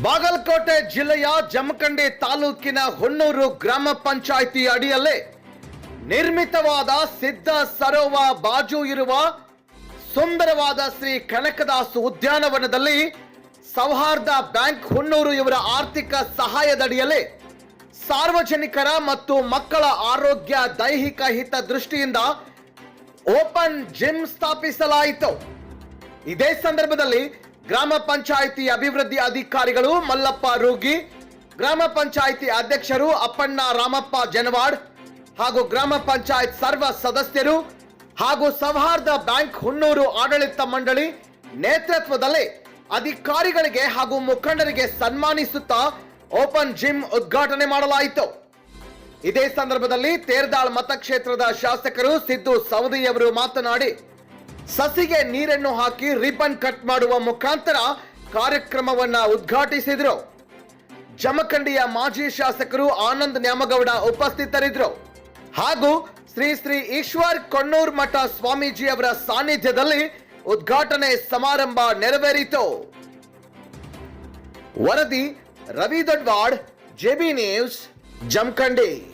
ಬಾಗಲಕೋಟೆ ಜಿಲ್ಲೆಯ ಜಮಖಂಡಿ ತಾಲೂಕಿನ ಹೊನ್ನೂರು ಗ್ರಾಮ ಪಂಚಾಯಿತಿ ಅಡಿಯಲ್ಲೇ ನಿರ್ಮಿತವಾದ ಸಿದ್ಧ ಸರೋವ ಬಾಜು ಇರುವ ಸುಂದರವಾದ ಶ್ರೀ ಕನಕದಾಸು ಉದ್ಯಾನವನದಲ್ಲಿ ಸೌಹಾರ್ದ ಬ್ಯಾಂಕ್ ಹೊನ್ನೂರು ಇವರ ಆರ್ಥಿಕ ಸಹಾಯದಡಿಯಲ್ಲಿ ಸಾರ್ವಜನಿಕರ ಮತ್ತು ಮಕ್ಕಳ ಆರೋಗ್ಯ ದೈಹಿಕ ಹಿತ ದೃಷ್ಟಿಯಿಂದ ಓಪನ್ ಜಿಮ್ ಸ್ಥಾಪಿಸಲಾಯಿತು. ಇದೇ ಸಂದರ್ಭದಲ್ಲಿ ಗ್ರಾಮ ಪಂಚಾಯಿತಿ ಅಭಿವೃದ್ಧಿ ಅಧಿಕಾರಿಗಳು ಮಲ್ಲಪ್ಪ ರೋಗಿ, ಗ್ರಾಮ ಪಂಚಾಯಿತಿ ಅಧ್ಯಕ್ಷರು ಅಪ್ಪಣ್ಣ ರಾಮಪ್ಪ ಜನವಾಡ್ ಹಾಗೂ ಗ್ರಾಮ ಪಂಚಾಯತ್ ಸರ್ವ ಸದಸ್ಯರು ಹಾಗೂ ಸೌಹಾರ್ದ ಬ್ಯಾಂಕ್ ಹುಣ್ಣೂರು ಆಡಳಿತ ಮಂಡಳಿ ನೇತೃತ್ವದಲ್ಲಿ ಅಧಿಕಾರಿಗಳಿಗೆ ಹಾಗೂ ಮುಖಂಡರಿಗೆ ಸನ್ಮಾನಿಸುತ್ತಾ ಓಪನ್ ಜಿಮ್ ಉದ್ಘಾಟನೆ ಮಾಡಲಾಯಿತು. ಇದೇ ಸಂದರ್ಭದಲ್ಲಿ ತೇರ್ದಾಳ್ ಮತಕ್ಷೇತ್ರದ ಶಾಸಕರು ಸಿದ್ದು ಸವದಿಯವರು ಮಾತನಾಡಿ ಸಸಿಗೆ ನೀರನ್ನು ಹಾಕಿ ರಿಬನ್ ಕಟ್ ಮಾಡುವ ಮುಖಾಂತರ ಕಾರ್ಯಕ್ರಮವನ್ನ ಉದ್ಘಾಟಿಸಿದ್ರು. ಜಮಖಂಡಿಯ ಮಾಜಿ ಶಾಸಕರು ಆನಂದ್ ನ್ಯಾಮಗೌಡ ಉಪಸ್ಥಿತರಿದ್ದರು ಹಾಗೂ ಶ್ರೀ ಶ್ರೀ ಈಶ್ವರ್ ಕೊಣ್ಣೂರ್ ಮಠ ಸ್ವಾಮೀಜಿ ಅವರ ಸಾನ್ನಿಧ್ಯದಲ್ಲಿ ಉದ್ಘಾಟನೆ ಸಮಾರಂಭ ನೆರವೇರಿತು. ವರದಿ ರವಿ ದೊಡ್ವಾಡ್ ಜೆಬಿ ನ್ಯೂಸ್, ಜಮಖಂಡಿ.